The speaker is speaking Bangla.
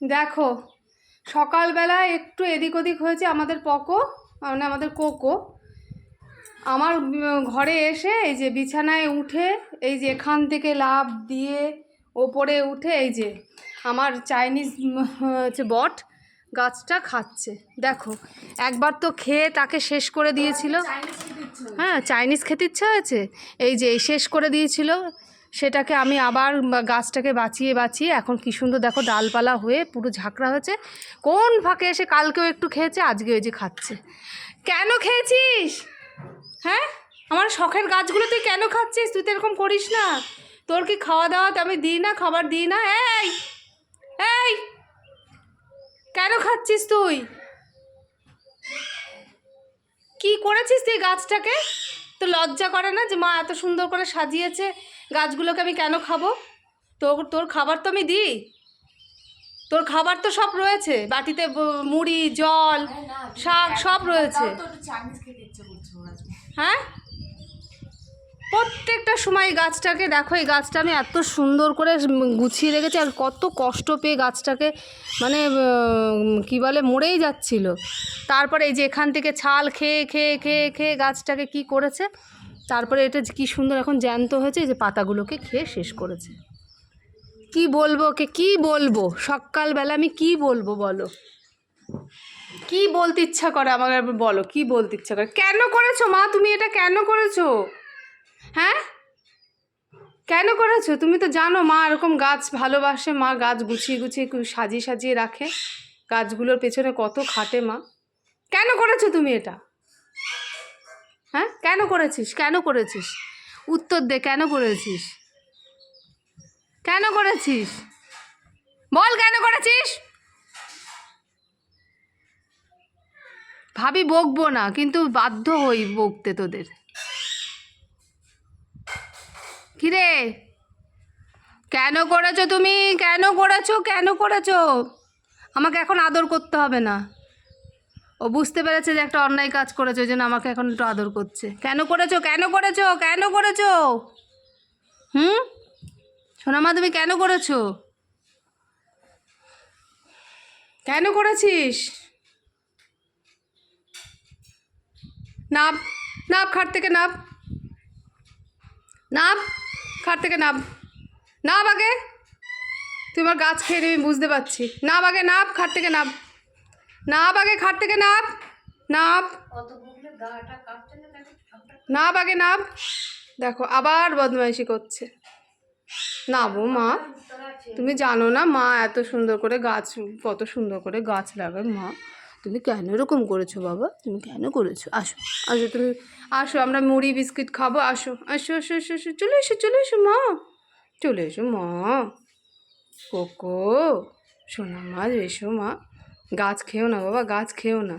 দেখো সকালবেলা একটু এদিক ওদিক হয়েছে আমাদের পকো মানে আমাদের কোকো। আমার ঘরে এসে এই যে বিছানায় উঠে এই যে এখান থেকে লাভ দিয়ে ওপরে উঠে এই যে আমার চাইনিজ হচ্ছে বট গাছটা খাচ্ছে। দেখো একবার তো খেয়ে তাকে শেষ করে দিয়েছিল। হ্যাঁ চাইনিজ খেতে ইচ্ছা হয়েছে। এই যে শেষ করে দিয়েছিল। সেটাকে আমি আবার গাছটাকে বাঁচিয়ে বাঁচিয়ে এখন কি সুন্দর দেখো ডালপালা হয়ে পুরো ঝাঁকড়া হয়েছে। কোন ফাঁকে এসে কালকেও একটু খেয়েছে, আজকে ওই যে খাচ্ছে। কেন খেয়েছিস? হ্যাঁ? আমার শখের গাছগুলো তুই কেন খাচ্ছিস? তুই তো এরকম করিস না। তোর কি খাওয়া দাওয়া তো আমি দিই না, খাবার দিই না? এই! এই! কেন খাচ্ছিস তুই? কি করেছিস তুই গাছটাকে? তো লজ্জা করে না যে মা এত সুন্দর করে সাজিয়েছে? গাছগুলোকে আমি কেন খাব? তোর তোর খাবার তো আমি দিই। তোর খাবার তো সব রয়েছে। বাটিতে মুড়ি জল শাক সব রয়েছে। হ্যাঁ? প্রত্যেকটা সময় গাছটাকে দেখো এই গাছটা আমি এত সুন্দর করে গুছিয়ে রেখেছি আর কত কষ্ট পেয়ে গাছটাকে মানে কি বলে মরেই যাচ্ছিল। তারপরে এই যে এখান থেকে ছাল খেয়ে খেয়ে খেয়ে খেয়ে গাছটাকে কি করেছে? তারপরে এটা কি সুন্দর এখন জ্যান্ত হয়েছে যে পাতাগুলোকে খেয়ে শেষ করেছে। কি বলব ওকে? কি বলব? সকালবেলা আমি কি বলব বলো? কি বলতে ইচ্ছা করে আমাকে বলো, কি বলতে ইচ্ছা করে? কেন করেছ মা? তুমি এটা কেন করেছ? হ্যাঁ? কেন করেছ? তুমি তো জানো মা, এরকম গাছ ভালোবাসে মা, গাছ গুছিয়ে গুছিয়ে সাজিয়ে সাজিয়ে রাখে। গাছগুলোর পেছনে কত খাটে মা। কেন করেছ তুমি এটা? হ্যাঁ? কেন করেছিস? কেন করেছিস? উত্তর দে, কেন করেছিস? কেন করেছিস? বল কেন করেছিস? ভাবি বকবো না, কিন্তু বাধ্য হই বকতে তোদের। কিরে? কেন করেছ তুমি? কেন করেছ? কেন করেছ? আমাকে এখন আদর করতে হবে না। ও বুঝতে পেরেছে যে একটা অন্যায় কাজ করেছ, ওই জন্য আমাকে এখন একটু আদর করছে। কেন করেছ? কেন করেছ? কেন করেছ? হুম? সোনামা, তুমি কেন করেছ? কেন করেছিস? নাপ নাপ খাট থেকে নাপ। নাপ, খাট থেকে নাপ। নাপ আগে। তুই আমার গাছ খেয়ে নিবি বুঝতে পারছি। নাপ আগে, নাপ, খাট থেকে নাপ। নাপ আগে খাট থেকে নাপ নাপ নাপ আগে নাপ দেখো, আবার বদমাইশি করছে। নাবো মা, তুমি জানো না মা এত সুন্দর করে গাছ, কত সুন্দর করে গাছ লাগায় মা। তুমি কেন এরকম করেছ বাবা? তুমি কেন করেছ? আসো আসো তুমি, আসো, আমরা মুড়ি, বিস্কিট খাব, আসো আসো আসো আসো আসো, চলে এসো চলে এসো মা, চলে এসো মা। কোকো সোনা মা এসো মা। গাছ খেও না বাবা গাছ খেও না।